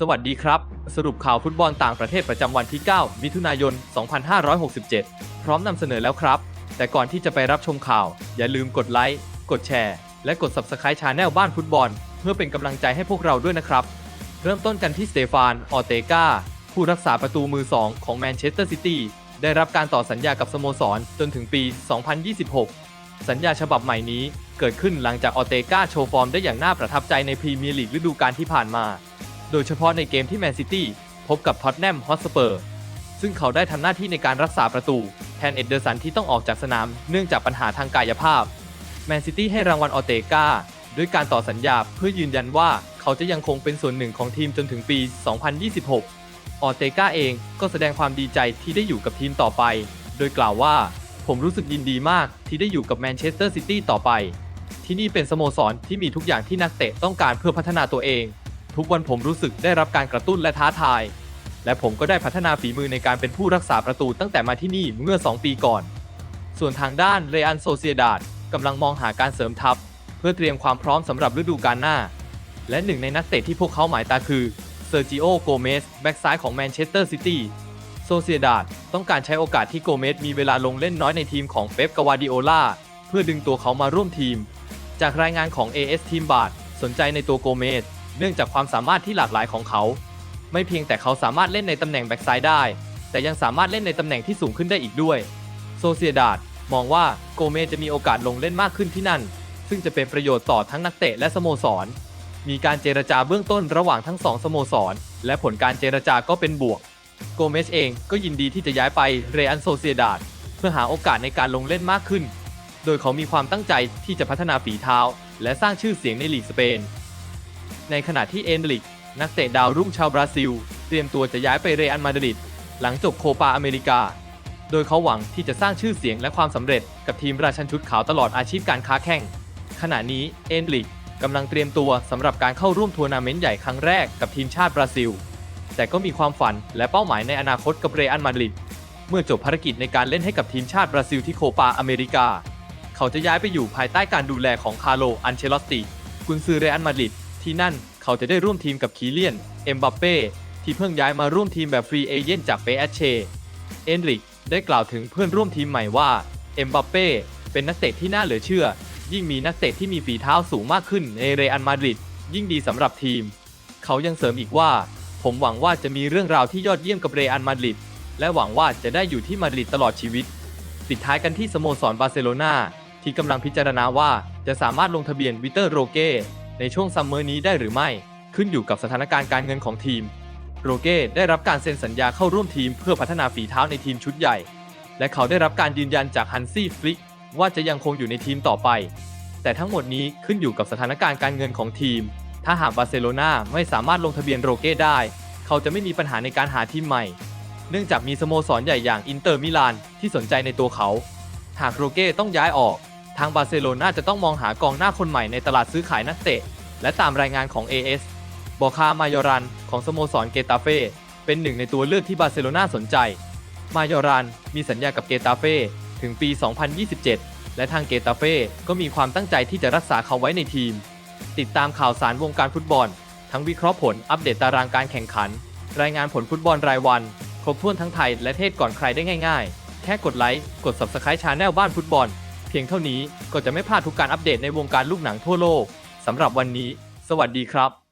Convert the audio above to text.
สวัสดีครับ สรุปข่าวฟุตบอลต่างประเทศประจำวันที่ 9 มิถุนายน 2567 พร้อมนำเสนอแล้วครับ แต่ก่อนที่จะไปรับชมข่าว อย่าลืมกดไลค์ กดแชร์ และกด Subscribe ชาแนลบ้านฟุตบอล เพื่อเป็นกำลังใจให้พวกเราด้วยนะครับ เริ่มต้นกันที่สเตฟาน ออเตกาผู้รักษาประตูมือ 2 ของแมนเชสเตอร์ซิตี้ ได้รับการต่อสัญญากับสโมสรจนถึงปี 2026 สัญญาฉบับใหม่นี้เกิดขึ้นหลังจากออเตกาโชว์ฟอร์มได้อย่างน่าประทับใจในพรีเมียร์ลีกฤดูกาลที่ผ่านมา โดยเฉพาะในเกมที่แมนซิตี้พบกับท็อตแนมฮอตสเปอร์ซึ่งเขาได้ทำหน้าที่ในการรักษาประตูแทนเอ็ดเดอร์สันที่ต้องออกจากสนามเนื่องจากปัญหาทางกายภาพแมนซิตี้ให้รางวัลออเตกาด้วยการต่อสัญญาเพื่อยืนยันว่าเขาจะยังคงเป็นส่วนหนึ่งของทีมจนถึงปี 2026 ออเตกาเองก็แสดงความดีใจที่ได้อยู่กับทีมต่อไป โดยกล่าวว่า ผมรู้สึกยินดีมากที่ได้อยู่กับแมนเชสเตอร์ซิตี้ต่อไป ที่นี่เป็นสโมสรที่มีทุกอย่างที่นักเตะต้องการเพื่อพัฒนาตัวเอง ทุกวันผมรู้สึกได้รับการกระตุ้นและท้าทาย และผมก็ได้พัฒนาฝีมือในการเป็นผู้รักษาประตูตั้งแต่มาที่นี่เมื่อ 2 ปีก่อน ส่วนทางด้านเรอันโซเซียดาดกำลังมองหาการเสริมทัพ เพื่อเตรียมความพร้อมสำหรับฤดูกาลหน้า และหนึ่งในนักเตะที่พวกเขาหมายตาคือเซอร์จิโอโกเมสแบ็กซ้ายของแมนเชสเตอร์ซิตี้โซเซียดาดต้องการใช้โอกาสที่โกเมสมีเวลาลงเล่นน้อยในทีมของเป๊ปกาวาดิโอลาเพื่อดึงตัวเขามาร่วมทีม จากรายงานของ AS ทีมบาร์สนใจในตัวโกเมส เนื่องจากความสามารถที่หลากหลายของเขา ไม่เพียงแต่เขาสามารถเล่นในตำแหน่งแบ็กซ้ายได้ แต่ยังสามารถเล่นในตำแหน่งที่สูงขึ้นได้อีกด้วย โซเซียดาดมองว่าโกเมสจะมีโอกาสลงเล่นมากขึ้นที่นั่น ซึ่งจะเป็นประโยชน์ต่อทั้งนักเตะและสโมสร มีการเจรจาเบื้องต้นระหว่างทั้งสองสโมสร และผลการเจรจาก็เป็นบวก โกเมสเองก็ยินดีที่จะย้ายไปเรอันโซเซียดาดเพื่อหาโอกาสในการลงเล่นมากขึ้น โดยเขามีความตั้งใจที่จะพัฒนาฝีเท้า และสร้างชื่อเสียงในลีกสเปน ในขณะที่เอนดริก นักเตะดาวรุ่งชาวบราซิล เตรียมตัวจะย้ายไปเรอัลมาดริดหลังจบโคปาอเมริกา โดยเขาหวังที่จะสร้างชื่อเสียงและความสำเร็จกับทีมราชันชุดขาวตลอดอาชีพการค้าแข่ง ขณะนี้เอนดริกกำลังเตรียมตัวสำหรับการเข้าร่วมทัวร์นาเมนต์ใหญ่ครั้งแรกกับทีมชาติบราซิล แต่ก็มีความฝันและเป้าหมายในอนาคตกับเรอัลมาดริดเมื่อจบภารกิจในการเล่นให้กับทีมชาติบราซิลที่โคปาอเมริกา เขาจะย้ายไปอยู่ภายใต้การดูแลของคาร์โล อันเชลอตติกุนซือเรอัลมาดริด ที่นั่นเขาจะได้ร่วมทีมกับคีเลียน เอ็มบัปเป้ที่เพิ่งย้ายมาร่วมทีมแบบฟรีเอเย่นจากเปเอชเชเอนริกได้กล่าวถึงเพื่อนร่วมทีมใหม่ว่า เอ็มบัปเป้เป็นนักเตะที่น่าเหลือเชื่อ ยิ่งมีนักเตะที่มีฝีเท้าสูงมากขึ้นในเรอัลมาดริดยิ่งดีสำหรับทีม เขายังเสริมอีกว่า ผมหวังว่าจะมีเรื่องราวที่ยอดเยี่ยมกับเรอัลมาดริดและหวังว่าจะได้อยู่ที่มาดริดตลอดชีวิต ปิดท้ายกันที่สโมสรบาร์เซโลนาที่กำลังพิจารณาว่าจะสามารถลงทะเบียนวิเตอร์โรเก้ ในช่วงซัมเมอร์นี้ได้หรือไม่ ขึ้นอยู่กับสถานการณ์การเงินของทีม โรเก้ได้รับการเซ็นสัญญาเข้าร่วมทีมเพื่อพัฒนาฝีเท้าในทีมชุดใหญ่ และเขาได้รับการยืนยันจากฮันซี่ฟลิกว่าจะยังคงอยู่ในทีมต่อไป แต่ทั้งหมดนี้ขึ้นอยู่กับสถานการณ์การเงินของทีม ถ้าหากบาร์เซโลนาไม่สามารถลงทะเบียนโรเก้ได้ เขาจะไม่มีปัญหาในการหาทีมใหม่ เนื่องจากมีสโมสรใหญ่อย่างอินเตอร์มิลานที่สนใจในตัวเขา หากโรเก้ต้องย้ายออก ทางบาร์เซโลนาจะต้องมองหากองหน้าคนใหม่ในตลาดซื้อขายนักเตะ และตามรายงานของ AS บอคามายอรันของสโมสรเกตาเฟ่เป็นหนึ่งในตัวเลือกที่บาร์เซโลนาสนใจ มายอรันมีสัญญากับเกตาเฟ่ถึงปี 2027 และทางเกตาเฟ่ก็มีความตั้งใจที่จะรักษาเขาไว้ในทีม ติดตามข่าวสารวงการฟุตบอล ทั้งวิเคราะห์ผลอัปเดตตารางการแข่งขัน รายงานผลฟุตบอลรายวัน ครบถ้วนทั้งไทยและเทศก่อนใครได้ง่าย ๆ แค่กดไลค์กด Subscribe ชาแนลบ้านฟุตบอล พียงเท่านี้ก็จะไม่พลาดทุกการอัปเดตในวงการลูกหนังทั่วโลกสำหรับวันนี้ สวัสดีครับ